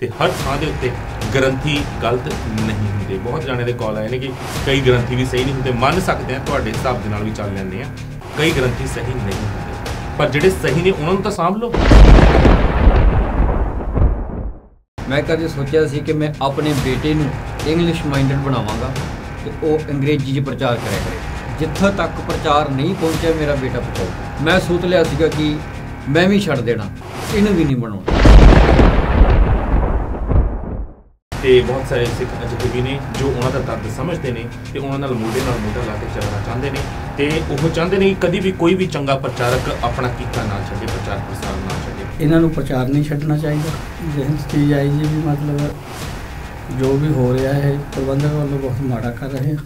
ਤੇ ਹਰ ਥਾਂ ਦੇ ਉੱਤੇ ਗ੍ਰੰਥੀ ਗਲਤ ਨਹੀਂ ਹੁੰਦੇ। ਬਹੁਤ ਜਾਣੇ ਦੇ ਕਾਲ ਆਏ ਨੇ ਕਿ ਕਈ ਗ੍ਰੰਥੀ ਵੀ ਸਹੀ ਨਹੀਂ ਹੁੰਦੇ। ਮੰਨ ਸਕਦੇ ਆ ਤੁਹਾਡੇ ਹਿਸਾਬ ਦੇ ਨਾਲ ਵੀ ਚੱਲ ਲੈਂਦੇ ਆ ਕਈ ਗ੍ਰੰਥੀ ਸਹੀ ਨਹੀਂ ਹੁੰਦੇ। ਪਰ ਜਿਹੜੇ ਸਹੀ ਨੇ, ਉਹਨਾਂ ਨੂੰ ਤਾਂ ਸਾਂਭ ਲਓ। ਮੈਂ ਕਦੇ ਸੋਚਿਆ ਸੀ ਕਿ ਮੈਂ ਆਪਣੇ ਬੇਟੇ ਨੂੰ ਇੰਗਲਿਸ਼ ਮਾਈਂਡਡ ਬਣਾਵਾਂਗਾ ਤੇ ਉਹ ਅੰਗਰੇਜ਼ੀ 'ਚ ਪ੍ਰਚਾਰ ਕਰਿਆ ਕਰੇ। ਜਿੱਥੋਂ ਤੱਕ ਪ੍ਰਚਾਰ ਨਹੀਂ ਪਹੁੰਚਿਆ ਮੇਰਾ ਬੇਟਾ ਪਹੁੰਚਾਊ ਮੈਂ ਸੋਚ ਲਿਆ ਸੀਗਾ ਕਿ ਮੈਂ ਵੀ ਛੱਡ ਦੇਣਾ, ਇਹਨੂੰ ਵੀ ਨਹੀਂ ਬਣਾਉਣਾ। ਤੇ ਬਹੁਤ ਸਾਰੇ ਸਿੱਖ ਅਜਿਹੇ ਵੀ ਨੇ ਜੋ ਉਹਨਾਂ ਦਾ ਦਰਦ ਸਮਝਦੇ ਨੇ ਤੇ ਉਹਨਾਂ ਨਾਲ ਮੋਢੇ ਨਾਲ ਮੋਢਾ ਲਾ ਕੇ ਚੱਲਣਾ ਚਾਹੁੰਦੇ ਨੇ ਤੇ ਉਹ ਚਾਹੁੰਦੇ ਨੇ ਕਿ ਕਦੀ ਵੀ ਕੋਈ ਵੀ ਚੰਗਾ ਪ੍ਰਚਾਰਕ ਆਪਣਾ ਕੀਤਾ ਨਾ ਛੱਡੇ, ਪ੍ਰਚਾਰ ਪ੍ਰਸਾਰ ਨਾ ਛੱਡੇ। ਇਹਨਾਂ ਨੂੰ ਪ੍ਰਚਾਰ ਨਹੀਂ ਛੱਡਣਾ ਚਾਹੀਦਾ। ਜਿਹਨ ਚੀਜ਼ ਆਈ ਜੀ ਵੀ ਮਤਲਬ ਜੋ ਵੀ ਹੋ ਰਿਹਾ ਹੈ, ਪ੍ਰਬੰਧਕ ਵੱਲੋਂ ਬਹੁਤ ਮਾੜਾ ਕਰ ਰਹੇ ਆ।